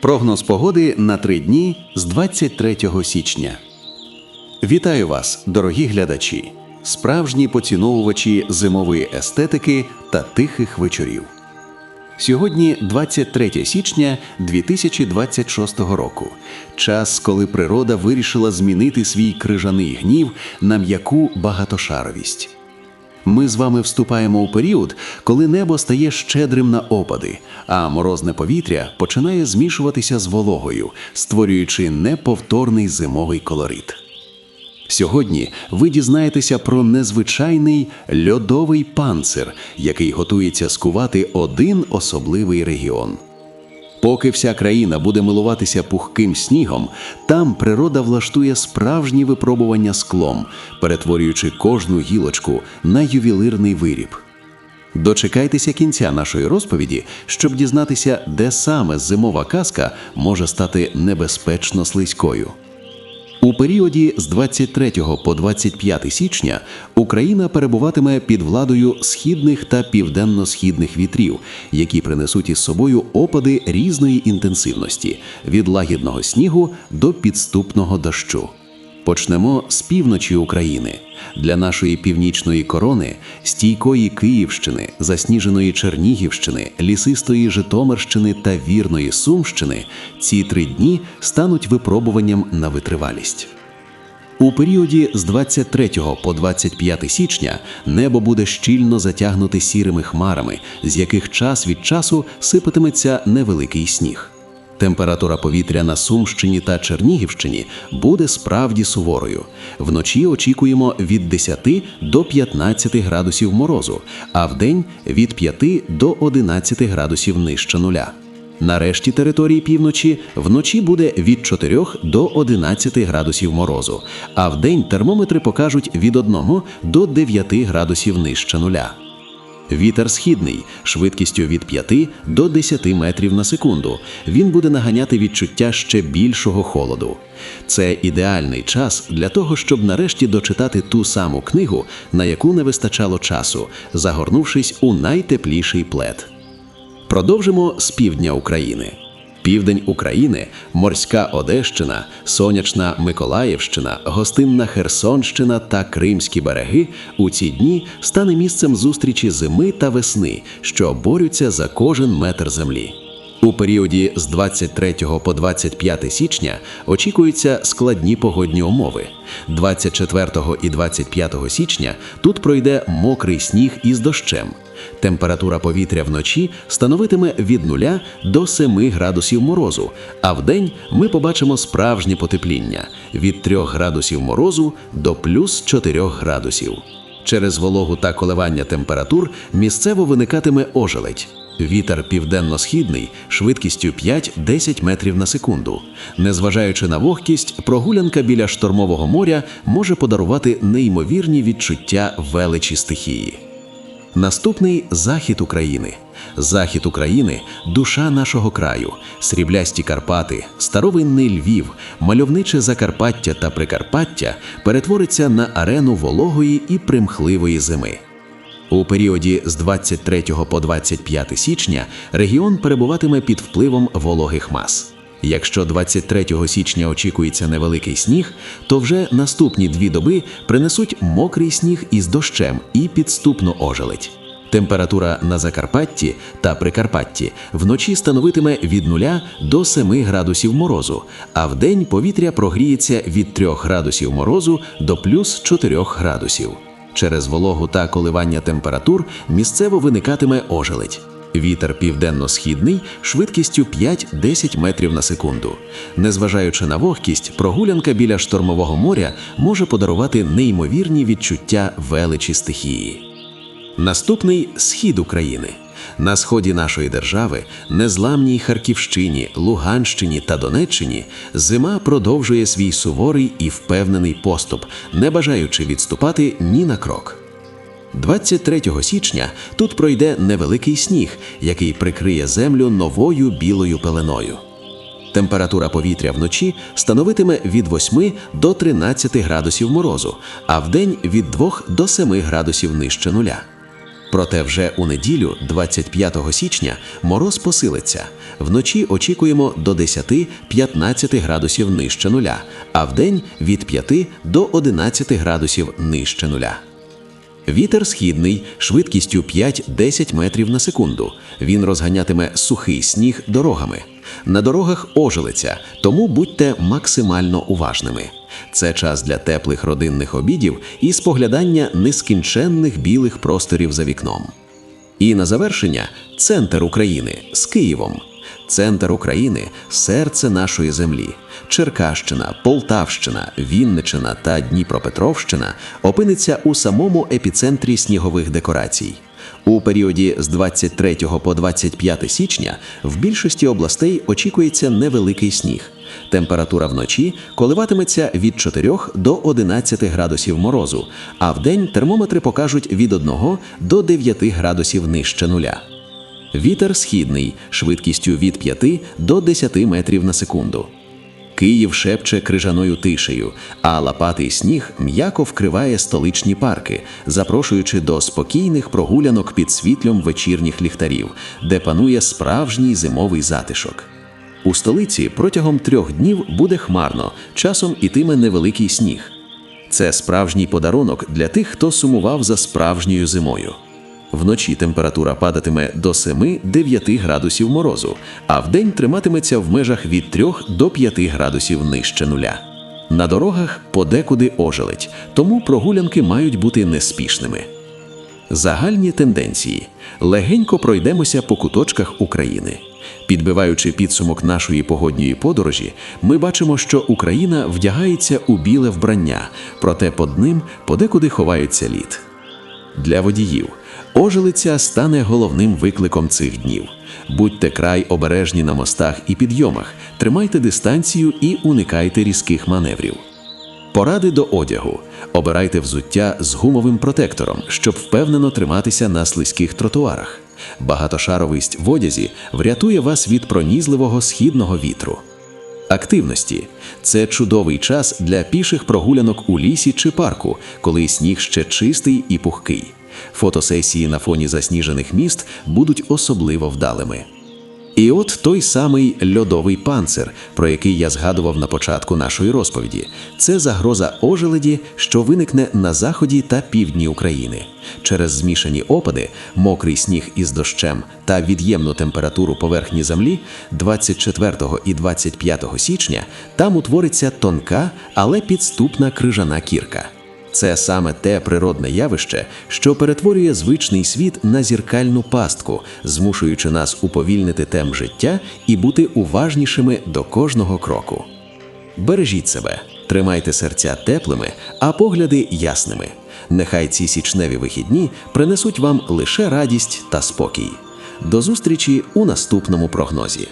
Прогноз погоди на три дні з 23 січня. Вітаю вас, дорогі глядачі, справжні поціновувачі зимової естетики та тихих вечорів. Сьогодні 23 січня 2026 року, час, коли природа вирішила змінити свій крижаний гнів на м'яку багатошаровість. Ми з вами вступаємо у період, коли небо стає щедрим на опади, а морозне повітря починає змішуватися з вологою, створюючи неповторний зимовий колорит. Сьогодні ви дізнаєтеся про незвичайний льодовий панцир, який готується скувати один особливий регіон. Поки вся країна буде милуватися пухким снігом, там природа влаштує справжні випробування склом, перетворюючи кожну гілочку на ювілирний виріб. Дочекайтеся кінця нашої розповіді, щоб дізнатися, де саме зимова казка може стати небезпечно слизькою. У періоді з 23 по 25 січня Україна перебуватиме під владою східних та південно-східних вітрів, які принесуть із собою опади різної інтенсивності від лагідного снігу до підступного дощу. Почнемо з півночі України. Для нашої північної корони, стійкої Київщини, засніженої Чернігівщини, лісистої Житомирщини та вірної Сумщини ці три дні стануть випробуванням на витривалість. У періоді з 23 по 25 січня небо буде щільно затягнуте сірими хмарами, з яких час від часу сипатиметься невеликий сніг. Температура повітря на Сумщині та Чернігівщині буде справді суворою. Вночі очікуємо від 10 до 15 градусів морозу, а вдень від 5 до 11 градусів нижче нуля. На решті території півночі вночі буде від 4 до 11 градусів морозу, а вдень термометри покажуть від 1 до 9 градусів нижче нуля. Вітер східний швидкістю від 5 до 10 метрів на секунду. Він буде наганяти відчуття ще більшого холоду. Це ідеальний час для того, щоб нарешті дочитати ту саму книгу, на яку не вистачало часу, загорнувшись у найтепліший плед. Продовжимо з півдня України. Південь України, морська Одещина, сонячна Миколаївщина, гостинна Херсонщина та Кримські береги у ці дні стане місцем зустрічі зими та весни, що борються за кожен метр землі. У періоді з 23 по 25 січня очікуються складні погодні умови. 24 і 25 січня тут пройде мокрий сніг із дощем. Температура повітря вночі становитиме від 0 до 7 градусів морозу, а вдень ми побачимо справжнє потепління від 3 градусів морозу до плюс 4 градусів. Через вологу та коливання температур місцево виникатиме ожеледь. Вітер південно-східний швидкістю 5-10 метрів на секунду. Незважаючи на вогкість, прогулянка біля штормового моря може подарувати неймовірні відчуття величі стихії. Наступний захід України. Захід України душа нашого краю, сріблясті Карпати, старовинний Львів, мальовниче Закарпаття та Прикарпаття перетвориться на арену вологої і примхливої зими. У періоді з 23 по 25 січня регіон перебуватиме під впливом вологих мас. Якщо 23 січня очікується невеликий сніг, то вже наступні дві доби принесуть мокрий сніг із дощем і підступну ожеледь. Температура на Закарпатті та Прикарпатті вночі становитиме від 0 до 7 градусів морозу, а вдень повітря прогріється від 3 градусів морозу до плюс 4 градусів. Через вологу та коливання температур місцево виникатиме ожеледь. Вітер південно-східний швидкістю 5-10 метрів на секунду. Незважаючи на вогкість, прогулянка біля штормового моря може подарувати неймовірні відчуття величі стихії. Наступний схід України. На сході нашої держави, незламній Харківщині, Луганщині та Донеччині, зима продовжує свій суворий і впевнений поступ, не бажаючи відступати ні на крок. 23 січня тут пройде невеликий сніг, який прикриє землю новою білою пеленою. Температура повітря вночі становитиме від 8 до 13 градусів морозу, а вдень від 2 до 7 градусів нижче нуля. Проте вже у неділю, 25 січня, мороз посилиться. Вночі очікуємо до 10-15 градусів нижче нуля, а вдень від 5 до 11 градусів нижче нуля. Вітер східний швидкістю 5-10 метрів на секунду. Він розганятиме сухий сніг дорогами. На дорогах ожелиться, тому будьте максимально уважними. Це час для теплих родинних обідів і споглядання нескінченних білих просторів за вікном. І на завершення центр України з Києвом. Центр України серце нашої землі. Черкащина, Полтавщина, Вінничина та Дніпропетровщина опиниться у самому епіцентрі снігових декорацій. У періоді з 23 по 25 січня в більшості областей очікується невеликий сніг. Температура вночі коливатиметься від 4 до 11 градусів морозу, а вдень термометри покажуть від 1 до 9 градусів нижче нуля. Вітер східний швидкістю від 5 до 10 метрів на секунду. Київ шепче крижаною тишею, а лопатий сніг м'яко вкриває столичні парки, запрошуючи до спокійних прогулянок під світлом вечірніх ліхтарів, де панує справжній зимовий затишок. У столиці протягом трьох днів буде хмарно, часом ітиме невеликий сніг. Це справжній подарунок для тих, хто сумував за справжньою зимою. Вночі температура падатиме до 7-9 градусів морозу, а вдень триматиметься в межах від 3 до 5 градусів нижче нуля. На дорогах подекуди ожеледь, тому прогулянки мають бути неспішними. Загальні тенденції. Легенько пройдемося по куточках України. Підбиваючи підсумок нашої погодньої подорожі, ми бачимо, що Україна вдягається у біле вбрання, проте під ним подекуди ховається лід. Для водіїв ожелиця стане головним викликом цих днів. Будьте край обережні на мостах і підйомах, тримайте дистанцію і уникайте різких маневрів. Поради до одягу. Обирайте взуття з гумовим протектором, щоб впевнено триматися на слизьких тротуарах. Багатошаровість в одязі врятує вас від пронізливого східного вітру. Активності це чудовий час для піших прогулянок у лісі чи парку, коли сніг ще чистий і пухкий. Фотосесії на фоні засніжених міст будуть особливо вдалими. І от той самий льодовий панцир, про який я згадував на початку нашої розповіді, це загроза ожеледі, що виникне на заході та півдні України. Через змішані опади, мокрий сніг із дощем та від'ємну температуру поверхні землі 24 і 25 січня там утвориться тонка, але підступна крижана кірка. Це саме те природне явище, що перетворює звичний світ на зіркальну пастку, змушуючи нас уповільнити темп життя і бути уважнішими до кожного кроку. Бережіть себе, тримайте серця теплими, а погляди ясними. Нехай ці січневі вихідні принесуть вам лише радість та спокій. До зустрічі у наступному прогнозі.